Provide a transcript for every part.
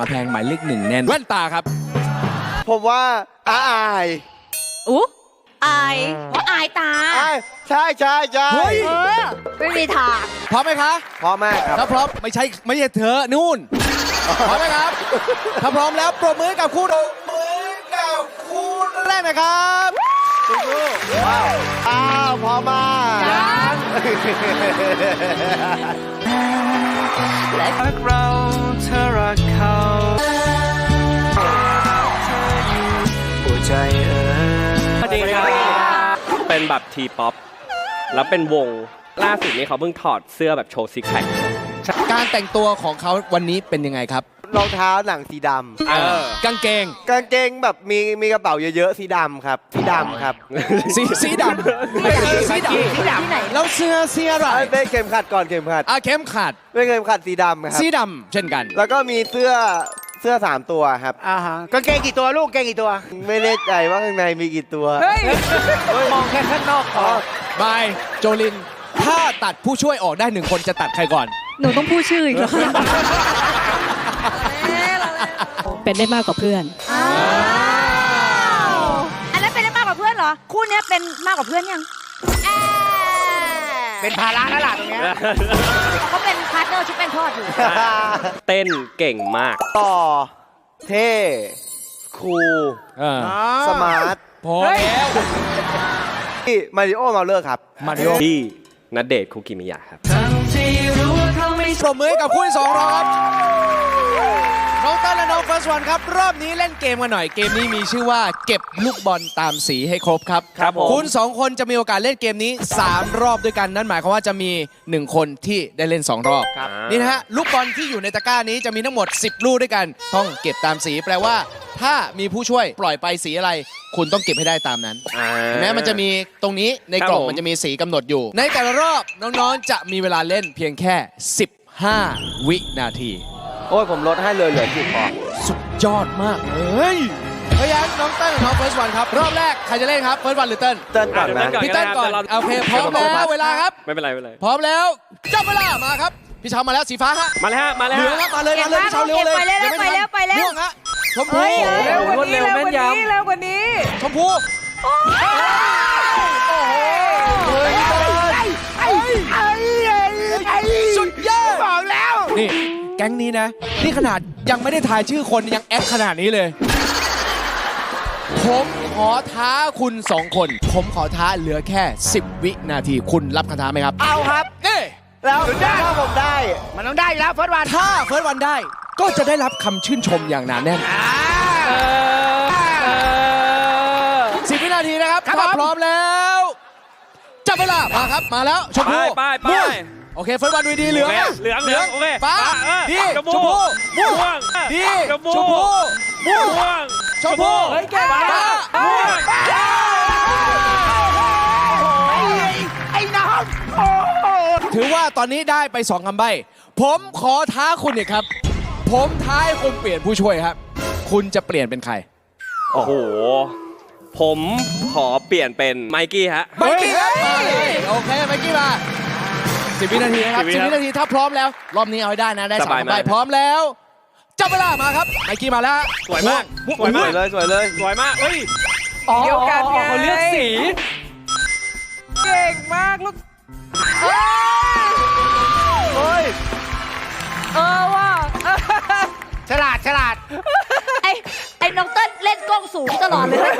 ลังกำแพงหมายเลขหนึ่งแน่นแว่นตาครับ ผมว่าอาอายอู้อายว่าอายตาอายใช่ใช่ใช่เฮ้ย เออไม่มีทางพร้อมไหมคะ พร้อมมากครับ ถ้าพร้อมไม่ใช่ไม่ใช่เธอนู่น พร้อมไหมครับ ถ้าพร้อมแล้วปรบมือกับคู่ปรบมือกับคู่แรกนะครับว้าวอ้าวพร้อมมากรักเรา เธอรักเขาหัวใจเออสวัสดีครับเป็นแบบทีป๊อปแล้วเป็นวงล่าสุดนี้เขาเพิ่งถอดเสื้อแบบโชว์ซิกแพคการแต่งตัวของเขาวันนี้เป็นยังไงครับ รองเท้าหนังสีดเออ กางเกงำกางเกงแบบมีมีกระเป๋าเยอะๆสีดำครับ สีดำครับสีสีดำไม่ใช่สีดที่ไหนำแล้วเสื้อเสื้ออะไรเอ้ยเป็นเข็มขัดก่อนเข็มขัดอะเข็มขัดเป็นเข็มขัดสีดำครับ สีดำเช่นกัน แล้วก็มีเสื้อเสื้อสามตัวครับอ่าฮะกางเกงกี่ตัวลูกกางเกงกี่ตัว ไม่แน่ใจว่าข้างในมีกี่ตัวเฮ้ยมองแค่ข้างนอกพอบายโจลิน ถ้าตัดผู้ช่วยออกได้หนึ่งคนจะตัดใครก่อน หนูต้องพูดชื่ออีกแล้ว เป็นได้มากกว่าเพื่อนอันนั้นเป็นได้มากกว่าเพื่อนเหรอ คู่เนี้ยเป็นมากกว่าเพื่อนยังเป็นภาระแล้วล่ะตรงเนี้ยเขาเป็นพาร์ทเนอร์ชุดเป็นทอดอยู่ เต้นเก่งมาก ต่อ เท่คูลเออสมาร์ทพอแล้วที่มาริโอมาเลอร์ครับ มาริโอที่นัดเดทคุกิมิยะครับ ปรบมือให้กับคู่ที่สองเราครับ น้องต้นและน้องเฟิร์สวันครับ รอบนี้เล่นเกมกันหน่อย เกมนี้มีชื่อว่าเก็บลูกบอลตามสีให้ครบครับ ครับผม คุณสองคนจะมีโอกาสเล่นเกมนี้ 3 รอบด้วยกัน นั่นหมายความว่าจะมี 1 คนที่ได้เล่น 2 รอบครับนี่นะฮะ ลูกบอลที่อยู่ในตะกร้านี้จะมีทั้งหมด 10 ลูกด้วยกัน ต้องเก็บตามสีแปลว่า ถ้ามีผู้ช่วยปล่อยไปสีอะไร คุณต้องเก็บให้ได้ตามนั้นอ่าเห็นไหมมันจะมีตรงนี้ในกล่องครับผม มันจะมีสีกำหนดอยู่ ในแต่ละรอบน้องๆจะมีเวลาเล่นเพียงแค่ 15 วินาที โอ้ยผมลดให้เลยเหลือสิบพอสุดยอดมากเลยเพราะฉะนั้นน้องเติ้ลกับน้องเฟิร์สวันครับรอบแรกใครจะเล่นครับเฟิร์สวันหรือเติ้ลเต้นก่อนนะก่อนพี่เติ้ลก่อนโอเคพร้อมแล้วเวลาครับ ไม่เป็นไรไม่เป็นไร พร้อมแล้วจับเวลามาครับ พี่เชามาแล้วสีฟ้าฮะมาเลยฮะมาเลยเหลืฮะองครับมาเลยมาเลยพี่เชาเร็วเลยไปแล้วยังไม่ไปแล้วทันไปแล้วม่วงฮะ ชมพูเฮ้ยเร็วกว่านี้เร็วกว่านี้เร็วกว่านี้ ชมพูโอ้โหสุดยอดบอกแล้ว นี่แก๊งนี้นะ นี่ขนาดยังไม่ได้ทายชื่อคนยังแอคขนาดนี้เลย ผมขอท้าคุณสองคน ผมขอท้าเหลือแค่ 10 วินาทีคุณรับคำท้าไหมครับ เอาครับ นี่แล้วถ้าผมได้ มันต้องได้อยู่แล้วเฟิร์สวัน ถ้าเฟิร์สวันได้ ก็จะได้รับคำชื่นชมอย่างหนาแน่น10วินาทีนะครับครับถ้าผมพร้อมแล้วจับเวลามาครับมาแล้วชมไปพูไปไปม่วงโอเคเฟิร์สวันดูดีเหลืองโอเคเหลืองเหลืองโอเคฟ้าเออดีชมพูชมพูม่วงม่วงดีชมพูชมพูม่วงม่วงชมพูเฮ้ยแกฟ้าม่วงไอ้น้องถือว่าตอนนี้ได้ไปสองคำใบ้ผมขอท้าคุณอีกครับ ผมท้าให้คุณเปลี่ยนผู้ช่วยครับ คุณจะเปลี่ยนเป็นใครโอ้โห ผมขอเปลี่ยนเป็นไมกี้ฮะ ไมกี้ครับมาเลยโอเคไมกี้มาสิบวินาทีนะครับ10วิสิบครับวินาทีถ้าพร้อมแล้ว รอบนี้เอาให้ได้นะ ได้สสามบายคำมาก ใบ้พร้อมแล้วจับเวลามาครับไมกี้มาแล้ว สวยมากม่วงสวยสมาวยกเลยสวยเลยสวยมากเฮ้ยเดียวกันไงเขาเลือกสี เก่งมากลูกเฮ้ยเออว่า ฉลาดฉลาด ไอ้ไอ้น้องเต้นเล่นกล้องสูงตลอดเลย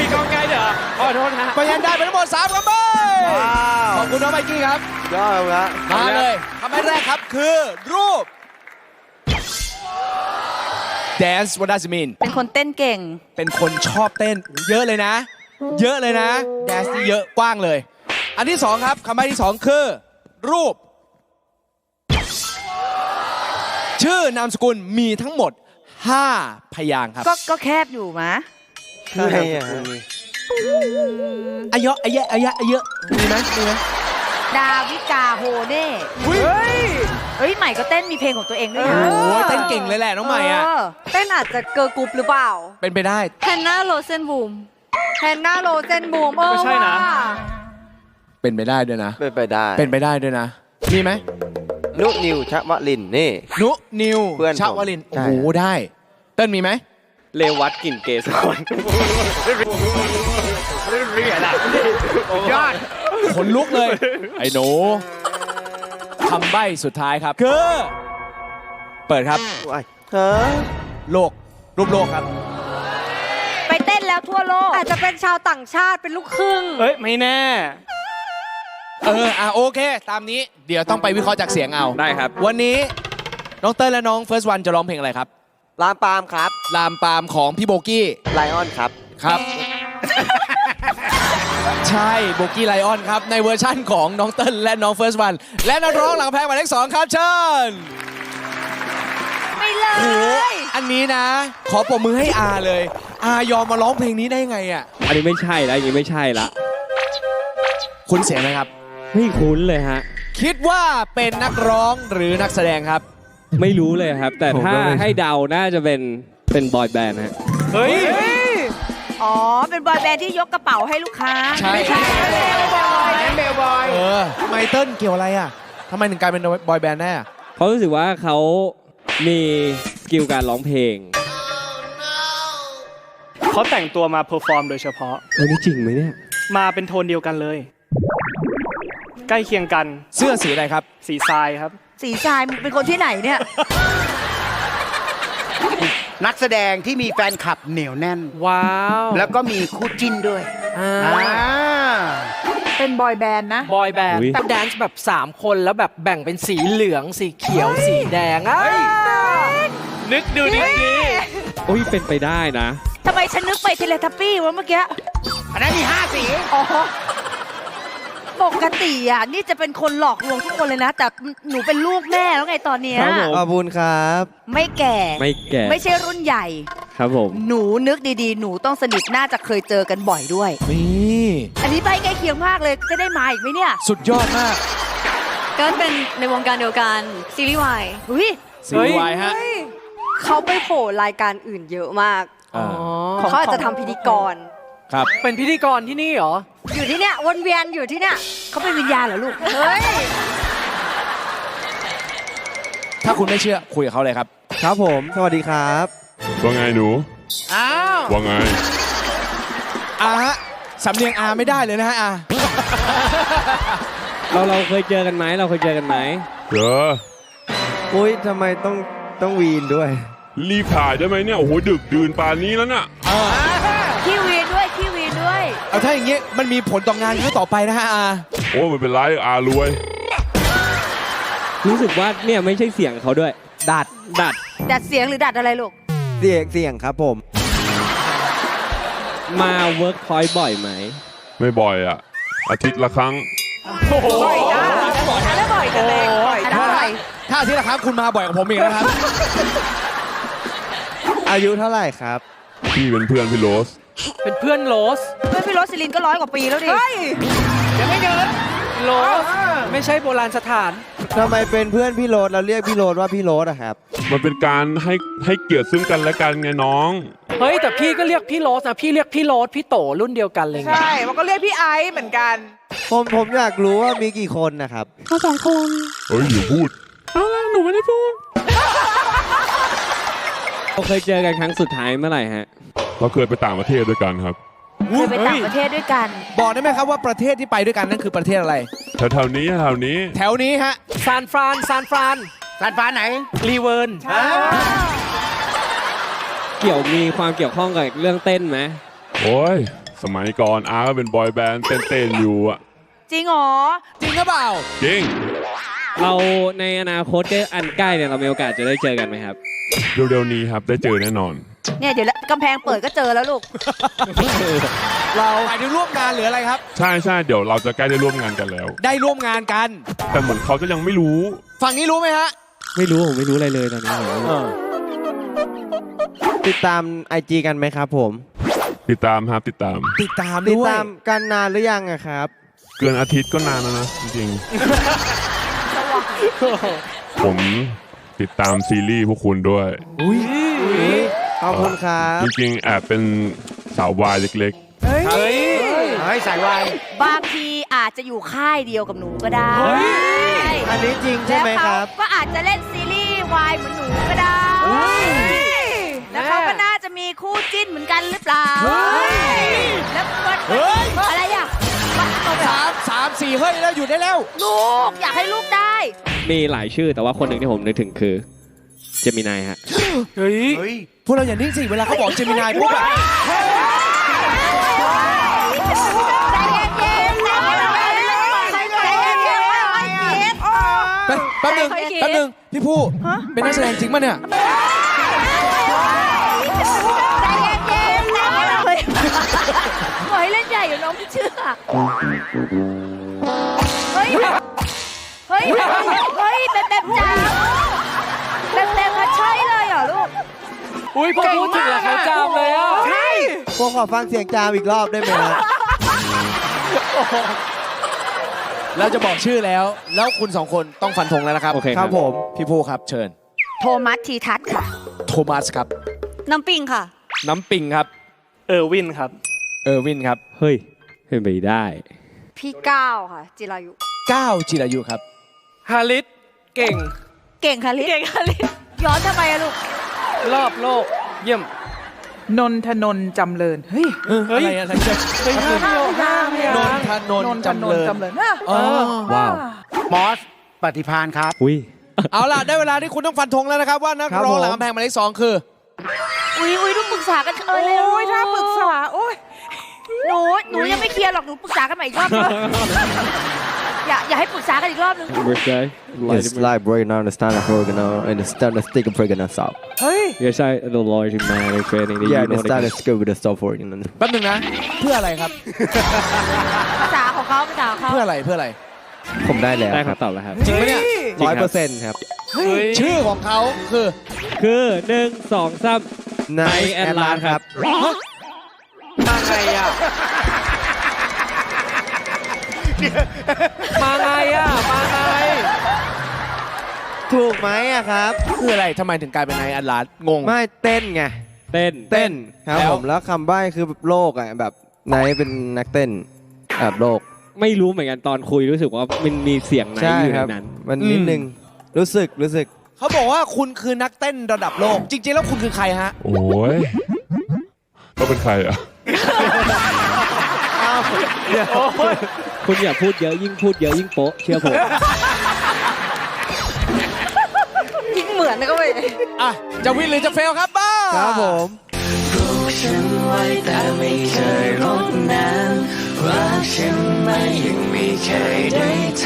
มีกองไงเดี๋ยวขอโทษนะ ไปยันได้ไปทั้งหมดสามคำใบ้ว้าวขอบคุณน้องไมกี้ครับยอดเลยครับมาเลยคำใบ้แรกครับคือรูป dance what does it mean เป็นคนเต้นเก่ง เป็นคนชอบเต้น เยอะเลยนะ เยอะเลยนะแดนซ์นี่เยอะกว้างเลย อันที่สองครับคำใบ้ที่สองคือ รูป ชื่อนามสกุลมีทั้งหมด 5 พยางค์ครับก็ก็แคบอยู่มะคืออะไรอะอายะอายะอายะอายะมีไหมมีไหมดาวิกาโฮเน่อุ๊ยเฮ้ยเฮ้ยใหม่ก็เต้นมีเพลงของตัวเองด้วยนะโอ้ยเต้นเก่งเลยแหละน้องใหม่อะเออเต้นอาจจะเกิร์ลกรุ๊ปหรือเปล่า เป็นไปได้แฮนนาโรเซนบูมแฮนนาโรเซนบูมเออไม่ใช่นะว่เป็นไปได้ด้วยนะ เป็นไปได้ เป็นไปได้ด้วยนะ มีไหม นุนิวชวลินนี่ นุนิวเพื่อนผมชาวลินโอ้ใช่ โหได้ เติ้ลมีไหมเลวัตกลิ่นเกสรยอดขนลุกเลย ไอ้หนูคำใบ้สุดท้ายครับ คือ เปิดครับว้ายเฮ้อโลกรูปโลกครับ ไปเต้นแล้วทั่วโลก อาจจะเป็นชาวต่างชาติเป็นลูกครึ่งเฮ้ย ไม่แน่ เอออะโอเค ตามนี้เดี๋ยวต้องไปวิเคราะห์จากเสียงเอา ได้ครับ วันนี้น้องเติ้ลและน้องเฟิร์สวันจะร้องเพลงอะไรครับ ลามปามครับลามปามของพี่โบกี้ไลออนครับ ครับ ใช่โบกี้ไลออนครับ ในเวอร์ชั่นของน้องเติ้ลและน้องเฟิร์สวันและนักร้องหลังแพงหมายเลขสองครับเชิญไม่เลโอ้โหย อันนี้นะ ขอปรบมือให้อาเลย อายอมมาร้องเพลงนี้ได้ไงอะอันนี้ไม่ใช่แล้วอย่างนี้ไม่ใช่ละ คุณเสียงไหมครับ ไม่คุ้นเลยฮะ คิดว่าเป็นนักร้องหรือนักแสดงครับ ไม่รู้เลยครับ แต่ผมถ้าก็ไม่ให้เดาน่าจะเป็นเป็นบอยแบนด์ฮะ เฮ้ย อ๋อ เป็นบอยแบนด์ที่ยกกระเป๋าให้ลูกค้า ใช่ ไม่ใช่เบลบอยเบลบอย เออไมเติ้ลเกี่ยวอะไรอะทำไมถึงกลายเป็นบอยแบนด์แน่อะเพราะรู้สึกว่าเขามีสกิลการร้องเพลงเขาแต่งตัวมาเพอร์ฟอร์มโดยเฉพาะ เออนี่จริงไหมเนี่ย มาเป็นโทนเดียวกันเลย ใกล้เคียงกัน เสื้อสีอะไรครับ สีทรายครับ สีทรายมึงเป็นคนที่ไหนเนี่ย นักแสดงที่มีแฟนคลับเหนียวแน่น ว้าวแล้วก็มีคู่จิ้นด้วยอ่าเป็นบอยแบนด์นะ บอยแบนด์อุ๊ย แต่แดนซ์แบบ 3 คนแล้วแบบแบ่งเป็นสีเหลืองสีเขียวสีแดงอะนึกดูดีโอ้ยเป็นไปได้นะ ทำไมฉันนึกไปเทเลทัปปี้วะเมื่อกี้ อันนั้นมีห้าสี อ๋อ ปกติอะนี่จะเป็นคนหลอกลวงทุกคนเลยนะ แต่หนูเป็นลูกแม่แล้วไงตอนเนี้ยครับผม ขอบคุณครับ ไม่แก่ ไม่แก่ไม่ใช่รุ่นใหญ่ ครับผม หนูนึกดีๆ หนูต้องสนิทน่าจะเคยเจอกันบ่อยด้วย นี่ อันนี้ใบใกล้เคียงมากเลยจะได้มาอีกไหมเนี่ยสุดยอดมาก ก็เป็นในวงการเดียวกัน ซีรีส์วายอุ้ยสีวายฮะ เขาไปโผล่รายการอื่นเยอะมากอ่าเขาอาจจะทำพิธีกร ครับ เป็นพิธีกรที่นี่เหรอ อยู่ที่เนี่ยวนเวียนอยู่ที่เนี่ยเขาเป็นวิญญาณเหรอลูก เฮ้ย ถ้าคุณไม่เชื่อคุยกับเขาเลยครับ ครับผม สวัสดีครับ ว่าไงหนู อ้าวว่าไง อาฮะสำเนียงอาไม่ได้เลยนะฮะอาเราเราเคยเจอกันไหมเราเคยเจอกันไหมเจออุ้ยทำไมต้องต้องวีนด้วย รีบถ่ายได้ไหมเนี่ย โอ้โห ดึกดื่นป่านนี้แล้วน่ะขี้ เอาถ้าอย่างงี้มันมีผลต่องานครั้งต่อไปนะฮะอาโอ้ไม่เป็นไรอารวย รู้สึกว่าเนี่ยไม่ใช่เสียงเขาด้วย ดัดดัด ดัดเสียงหรือดัดอะไรลูก เสียงเสียงครับผม มาเวิร์กพอยต์บ่อยไหม ไม่บ่อยอะ อาทิตย์ละครั้ง บ่อยนะแล้วบ่อยกันเลยบ่อยได้ถ้าอาที่ละครับคุณมาบ่อยกว่าผมอีกนะครับ อายุเท่าไหร่ครับ พี่เป็นเพื่อนพี่โรส เป็นเพื่อนโรสเพื่อนพี่โรสลินก็ร้อยกว่าปีแล้วดิโรสไม่ใช่โบราณสถาน ทำไมเป็นเพื่อนพี่โรดเราเรียกพี่โรดว่าพี่โรดอะครับ มันเป็นการให้ให้เกียรติซึ่งกันและกันไงน้อง เฮ้ย แต่พี่ก็เรียกพี่โรสนะพี่เรียกพี่โรสพี่โตรุ่นเดียวกันเลยไงใช่ มันก็เรียกพี่ไอซ์เหมือนกัน ผมผมอยากรู้ว่ามีกี่คนนะครับเขาสองคนเฮ้ยอย่าพูด เราเคยเจอกันครั้งสุดท้ายเมื่อไหร่ฮะ เราเคยไปต่างประเทศด้วยกันครับเคยไปต่างประเทศด้วยกัน บอกได้ไหมครับว่าประเทศที่ไปด้วยกันนั่นคือประเทศอะไร แถวๆนี้แถวๆนี้ แถวนี้ฮะซานฟรานซานฟรานสานฟ้าไหน รีเวิร์นเกี่ยวมีความเกี่ยวข้องกับเรื่องเต้นไหมโอ้ย สมัยก่อนอาก็เป็นบอยแบนด์เต้นๆอยู่อะจริงเหรอ จริงหรือเปล่า จริง เราในอนาคตใกล้อันใกล้เนี่ยเรามีโอกาสจะได้เจอกันไหมครับ เร็วๆนี้ครับได้เจอแน่นอน เนี่ยเดี๋ยวกำแพงเปิดก็เจอแล้วลูก เราหมายถึงร่วมงานหรืออะไรครับ ใช่ใช่เดี๋ยวเราจะใกล้ได้ร่วมงานกันแล้ว ได้ร่วมงานกัน แต่เหมือนเขาจะยังไม่รู้ ฝั่งนี้รู้ไหมฮะ ไม่รู้ ผมไม่รู้อะไรเลยตอนนี้ติดตามไอจีกันไหมครับผม ติดตามครับติดตาม ติดตามติดด้วยตามกันนานหรือยังอะครับ เกินอาทิตย์ก็นานแล้วนะจริงๆผมติดตามซีรีส์พวกคุณด้วย อุ้ย ขอบคุณครับจริงๆแอบเป็นสาววายเล็กเฮ้ยเฮ้ยสายวายบางทีอาจอาจจะอยู่ค่ายเดียวกับหนูก็ได้อันนี้จริงใช่ไหมครับแล้วเขาก็อาจจะเล่นซีรีส์วายเหมือนหนูก็ได้ แล้วเขาก็น่าจะมีคู่จิ้นเหมือนกันหรือเปล่าแล้ววันวันอะไรอะวันเอาแบบสามสามสี่เฮ้ยแล้วอยู่ได้แล้ว ลูกอยากให้ลูกได้ มีหลายชื่อแต่ว่าคนหนึ่งที่ผมนึกถึงคือ เจมินายฮะ เฮ้ยเฮ้ยพวกเราอย่านิ่งสิ เวลาเขาบอกเจมินายปุ๊บอะใจเย็นๆใจเย็นๆใจเย็นๆใจเย็นๆไม่คิดแป๊บแป๊บนึงค่อยๆคิดแป๊บนึงพี่ผู้เป็นนักแสดงจริงป่ะเนี่ยใจเย็นๆใจเย็นๆเฮ้ยหอยเล่นใหญ่อยู่น้องไม่เชื่อเฮ้ย เฮ้ย เฮ้ยเต็มเต็มๆจ้า ลยเหรอลูก อุ้ยพอพูดถึงแล้วเขาจำเลยอะพวกขอฟังเสียงจามอีกรอบได้ไหมครับเราจะบอกชื่อแล้ว แล้วคุณสองคนต้องฟันธงแล้วนะครับ โอเคครับผม พี่ผู้ครับเชิญ โทมัสทีทัศน์ค่ะ โทมัสครับ น้ำปิงค่ะ น้ำปิงครับ เออร์วินครับ เออร์วินครับ เฮ้ยเป็นไปได้ พี่ก้าวค่ะ จิรายุก้าวจิรายุครับฮาริสเก่ง เก่งค่ะลิเก่งค่ะลิย้อนทำไมอะลูก รอบโลก เยี่ยม นนทนนท์จำเริญเฮ้ยเอออะไรอะไรจะเฮ้ยห้าประโยคห้าพยางนค์นทนนนนท์ทจำนเรินท์ญจำเริญอะอ๋อว้าวมอสปฏิพานครับ อุ้ยเอาล่ะ ได้เวลาที่คุณต้องฟันธงแล้วนะครับ ว่านักครับร้องผมหลังกำแพงหมายเลขสองคือ อุ้ยอุ้ยต้องปรึกษากันเออเร็วโอ้ยถ้าปรึกษาโอ้ยหนูหนูยังไม่เคลียร์หรอกหนูปรึกษากันใหม่อีกรอบนึงอ ย่าอย่าให้ปรึกษากันอีกรอบนึง birthday It's like breaking down the standard program and the standard stick and breaking us up เฮ้ย you say the lawyer in my training Yeah the standard skill with the stop for you know แป๊บหนึงนะ เพื่ออะไรครับ ภาษาของเขาภาษาของเขาเพื่ออะไรเพื่ออะไร ผมได้แล้วได้ครับคำตอบแล้วครับ จริงไหมเนี่ยร้อยเปอร์เซ็นต์ครับเฮ้ยชื่อของเขาคือ คือหนึ่งสองสาม Nice and and Last Last ครับ มาไงอะ มาไงอะ มาไง ถูกไหมอะครับ คืออะไรทำไมถึงกลายเป็นนายอัลลาดงง ไม่เต้นไง เต้น เต้นครับแล้วผมแล้วคำใบ้คือแบบโลกอะแบบไนท์เป็นนักเต้นแบบโลกไม่รู้เหมือนกันตอนคุยรู้สึกว่ามันมีเสียงไหนใช่อยู่คในรับนั้น มันนิดนึงรู้สึกรู้สึกเขาบอกว่าคุณคือนักเต้นระดับโลก จริง ๆ แล้วคุณคือใครฮะ โอ้ยก็เป็นใครอะ คุณอย่าพูดเยอะยิ่งพูดเยอะยิ่งโป๊ะเชื่อผม ยิ่งเหมือนก็ไปอะ จะวินหรือจะเฟลครับบ้าครับผมฉันไว้แต่ไม่เคยรดน้ำรักฉันไม่ยังไม่เคยได้ท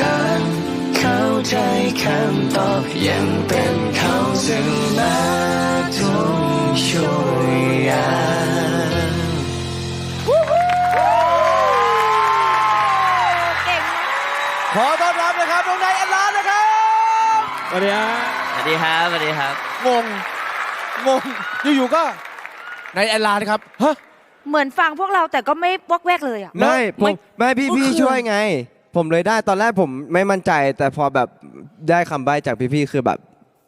ำเข้าใจคำตอบยังเป็นเขาซึ่งมา สวัสดีครับสวัสดีครับสวัสดีครับ งง งง อยู่ๆก็นายอัลลาดครับ ฮะ เหมือนฟังพวกเราแต่ก็ไม่วอกแวกเลยอะ ไม่ผไม่มไม่พี่เมื่อพี่คืนช่วยไง ผมเลยได้ตอนแรกผมไม่มั่นใจ แต่พอแบบได้คำใบ้จากพี่พี่ๆคือแบบ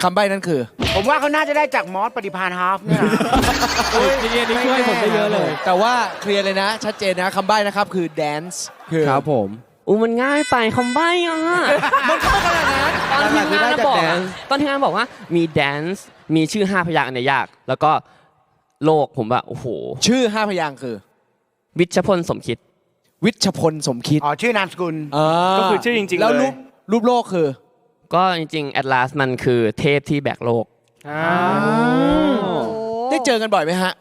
คำใบ้นั้นคือ ผมว่าเขาน่าจะได้จากมอสปฏิพานฮาฟเนี่ยจริงๆอันนี้ช่วยผมได้เยอะเลย แต่ว่าเคลียร์เลยนะ ชัดเจนนะคำใบ้นะครับคือ dance คือครับผม อู้มันง่ายไปคำใบ้อะ มันก็ไม่ขนาดนั้นตอนทีมงานได้เราจากบอกอะ dance ตอนทีมงานบอกว่ามีแดนซ์มีชื่อห้าพยางค์อันเนี้ยยาก แล้วก็โลกผมแบบโอ้โห ชื่อห้าพยางค์คือ วิชพลสมคิด วิชพลสมคิดอ๋อชื่อนามสกุลาก็คือชื่อจริงๆแล้วเลย รูปรูปโลกคือก็จริงๆแอดลาสมันคือเทพที่แบกโลก ได้เจอกันบ่อยไหมฮะ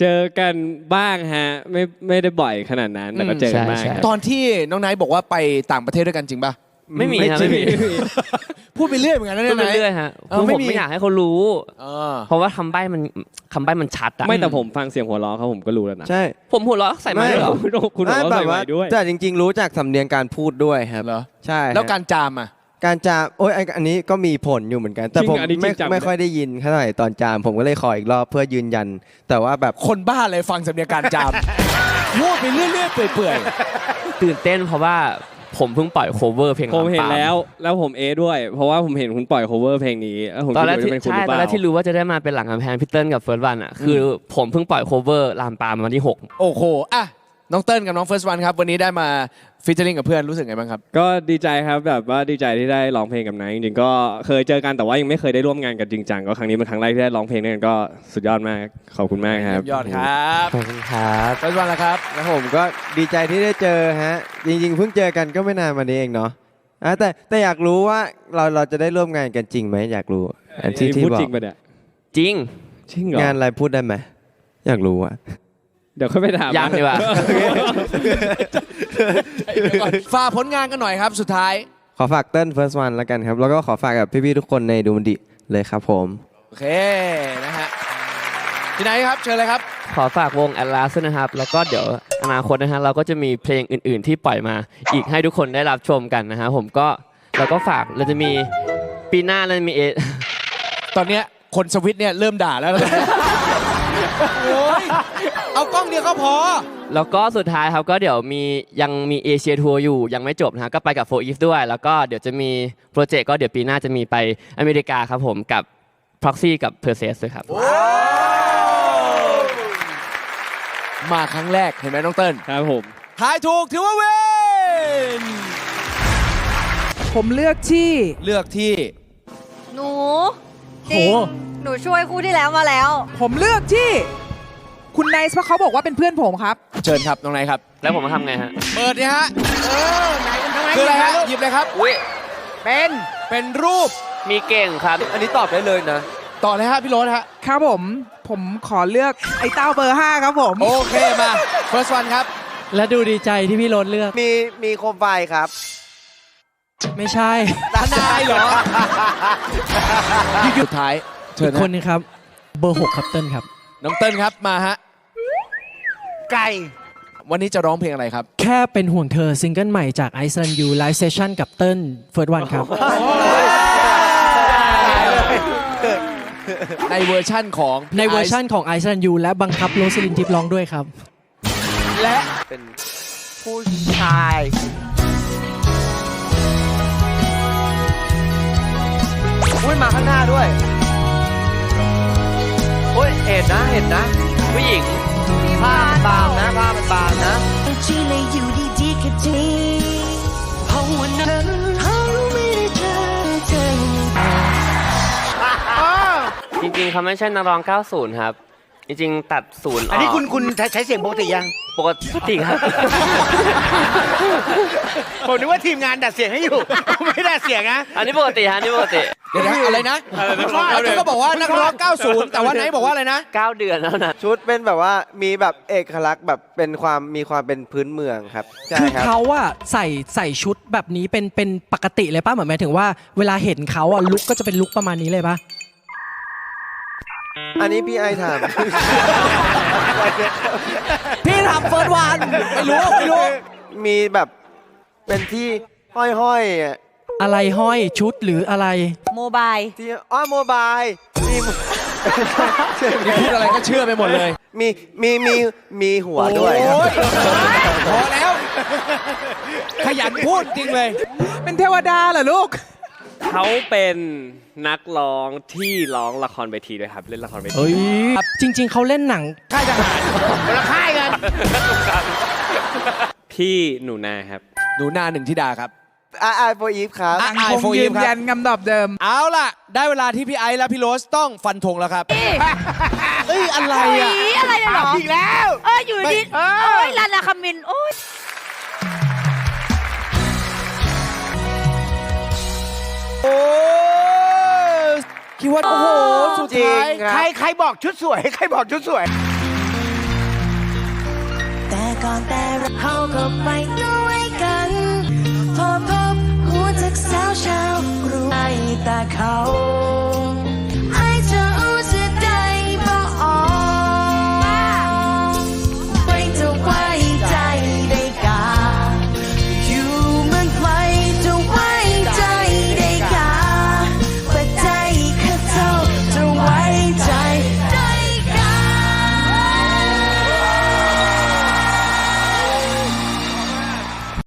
เจอกันบ้างฮะ ไม่ไม่ได้บ่อยขนาดนั้นแต่ก็เจอกันบ้างใช่ครับตอนที่น้องไนท์บอกว่าไปต่างประเทศด้วยกันจริงป่ะไม่มีครับจริไม่งมีพูดไปเรื่อยเหมือนกันนะพูเนี่ยดไปไนท์เรื่อยฮะเออคือไม่ผมมีไม่อยากให้เขารู้เออเพราะว่าคำใบ้มันคำใบ้มันชัดอะไม่แต่ผมฟังเสียงหัวเราะเขาผมก็รู้แล้วนะใช่ผมหัวเราะใส่มาด้วยเหรอคุณคุณบอกไม่ว่าแบใส่บไว้ว่าด้วยแต่จริง ๆ รู้จากสำเนียงการพูดด้วยครับเหรอใช่ฮะแล้วการจามอะ การจามโอ้ยไอ้อันนี้ก็มีผลอยู่เหมือนกัน แต่จริงผมอันนี้จริไม่งจัง ไม่ค่อยได้ยินเท่าไหร่ตอนจาม ผมก็เลยขออีกรอบเพื่อยืนยัน แต่ว่าแบบ คนบ้าเลยฟังสำเนียงการจามพูดไปเรื่อยๆเปื่อยตื่นเต้นเพราะว่าผมเพิ่งปล่อยโคเวอร์เพลงผมเห็นลำปางแล้วแล้วผมเอด้วย เพราาะว่าผมเห็นคุณปล่อย cover เพลงนี้แล้วผมตอนแรคิดกว่าที่จะเป็นคุณหใช่รือเปตอนล่าแรกที่รู้ว่าจะได้มาเป็นหลังกำแพงพี่เติ้ลกับเฟิร์สวันอะคือผมเพิ่งปล่อยโคเวอร์ลามปามวันที่ๆโอ้โหอะ น้องเติ้ลกับน้องเฟิร์สวันครับ วันนี้ได้มาฟิชเชอริงกับเพื่อนรู้สึกไงบ้างครับ ก็ดีใจครับแบบว่าดีใจที่ได้ร้องเพลงกับนายจริงๆก็เคยเจอกันแต่ว่ายังไม่เคยได้ร่วมงานกันจริงจังก็ครั้งนี้เป็นครั้งแรกที่ได้ร้องเพลงด้วยกันก็สุดยอดมากขอบคุณมากครับยอดครับขอบคุณครับเฟิร์สวันละครับแล้วผมก็ดีใจที่ได้เจอฮะจริงๆเพิ่งเจอกันก็ไม่นานมานี้เองเนาะอะแต่แต่อยากรู้ว่าเราเราจะได้ร่วมงานกันจริงไหมอยากรู้อันที่ที่พูดบอกจริงปะเนี่ยจริงจริงเหรองานอะไรพูดได้ไหมอยากรู้อะ เดี๋ยวค่อยไปถามยังดีกว่าฝากผลงานกันหน่อยครับ สุดท้าย ขอฝากเติ้ล first one แล้วกันครับ แล้วก็ขอฝากกับพี่ๆทุกคนในดูมันดิเลยครับผมโอเคนะฮะที่ไหนครับ เชิญเลยครับ ขอฝากวง Atlas ด้วยนะครับ แล้วก็เดี๋ยวอนาคตนะฮะเราก็จะมีเพลงอื่น ๆ ที่ปล่อยมา อีกให้ทุกคนได้รับชมกันนะฮะผมก็เราก็ฝากเราจะมีปีหน้าเราจะมีเอตอนเนี้ยคนสวิตเนี่ยเริ่มด่าแล้วนะ โอ้ยเอากล้องเดียวก็พอ แล้วก็สุดท้ายครับก็เดี๋ยวมียังมีเอเชียทัวร์อยู่ยังไม่จบนะฮะก็ไปกับโฟอีฟด้วย แล้วก็เดี๋ยวจะมีโปรเจกต์ก็เดี๋ยวปีหน้าจะมีไปอเมริกาครับผมกับ Proxy กับ p e r s e s ด้วยครับ มาครั้งแรกเห็นไหมน้องเติ้ลครับผม ทายถูกถือว่าเวินผมเลือกที่ เลือกที่ หนู จริงหนูช่วยคู่ที่แล้วมาแล้ว ผมเลือกที่ คุณไนซ์เพราะเขาบอกว่าเป็นเพื่อนผมครับ เชิญครับน้องไหนครับ แล้วผมมาทำไงฮะ เปิดเนี่ยฮะเออไหนกันทำไมคืออะไรฮะหยิบเลยครับ อุ้ยเป็นเป็นรูป มีเก่งครับ อันนี้ตอบได้เลยนะ ต่อเลยฮะพี่โรสฮะ ครับผม ผมขอเลือกไอ้เต้าเบอร์ 5 ครับผม โอเคมา first one ครับ และดูดีใจที่พี่โรนเลือก มีมีโคมไฟครับ ไม่ใช่ทนายเหรอสุดท้ายเชิอีญกคนนะนึงครับ เบอร์6ครับเติ้ลครับ น้องเติ้ลครับมาฮะ ไก่ วันนี้จะร้องเพลงอะไรครับ แค่เป็นห่วงเธอซิงเกิลใหม่จาก i อซ์แลนด์ยูไลฟ์เซสชั่นกับเติ้ลเฟิร์สวันครับ ในเวอร์ชั่นของพี่ในเวอร์ชั่นไซ์ของ i อซ์แลนด์ยูและบังคับโรสลินทิพย์ร้องด้วยครับ และเป็นผู้ชาย อุ้ยมาข้างหน้าด้วยโอ้ยเห็นนะเห็นนะ ผู้หญิงผ้ามันบางนะผ้ามันบางนะที่เลยอยู่ดีๆก็ดีเพราะวันนั้นเขาไม่ได้เจอเธอจริงๆเขาไม่ใช่นักร้อง 90 ครับ จริงๆตัดศูนย์ออกอันนี้คุณคุณใช้ใช้เสียงปกติยัง ปกติครับ ผมนึกว่าทีมงานดัดเสียงให้อยู่ ไม่ดัดเสียงนะ อันนี้ปกติฮะอันนี่ปกติ เดี๋ยวนะอะไรนะแล้วก็บอกว่านักร้อง 90 แต่ว่าไหนบอกว่าอะไรนะ 9 เดือนแล้วนะ ชุดเป็นแบบว่ามีแบบเอกลักษณ์แบบเป็นความมีความเป็นพื้นเมืองครับใช่คือครับ เขาอะใส่ใส่ชุดแบบนี้เป็นเป็นปกติเลยป่ะเหมือนหมายถึงว่าเวลาเห็นเขาอะลุกก็จะเป็นลุกประมาณนี้เลยป่ะ อันนี้พี่ไอถาม พี่ทำเฟิร์สวันไม่รู้ไม่รู้ มีแบบเป็นที่ห้อยๆอะอะไรห้อยชุดหรืออะไร โมบาย ที่อ้อโมบายมีนี่พูดอะไรก็เชื่อไปหมดเลย มีมีมีมีหัวด้วยครับโอ้ยพอแล้ว ขยันพูดจริงเลย เป็นเทวดาเหรอลูก เขาเป็นนักร้องที่ร้องละครเวทีด้วยครับ เล่นละครเวทีเฮ้ยจริง ๆ เขาเล่นหนังค่ายทหารคนละค่ายกัน พี่หนูนาครับ หนูนาหนึ่งธิดาครับ อาไอโฟอีฟครับอะคง iPhone ยืนครับยันคำตอบเดิม เอาล่ะ ได้เวลาที่พี่ไอซ์และพี่โรสต้องฟันธงแล้วครับ เอ้ยอะไรอุ๊อะยอะไรเนี่ยเหรออีกแล้ว เอออยู่ดีเออโอ้ยลานาคามินโอ้ย คิดว่าโอ้โห สุดท้ายจริงครับใครใครบอกชุดสวย ใครบอกชุดสวย แต่ก่อนแต่เราเขาก็ไปรู้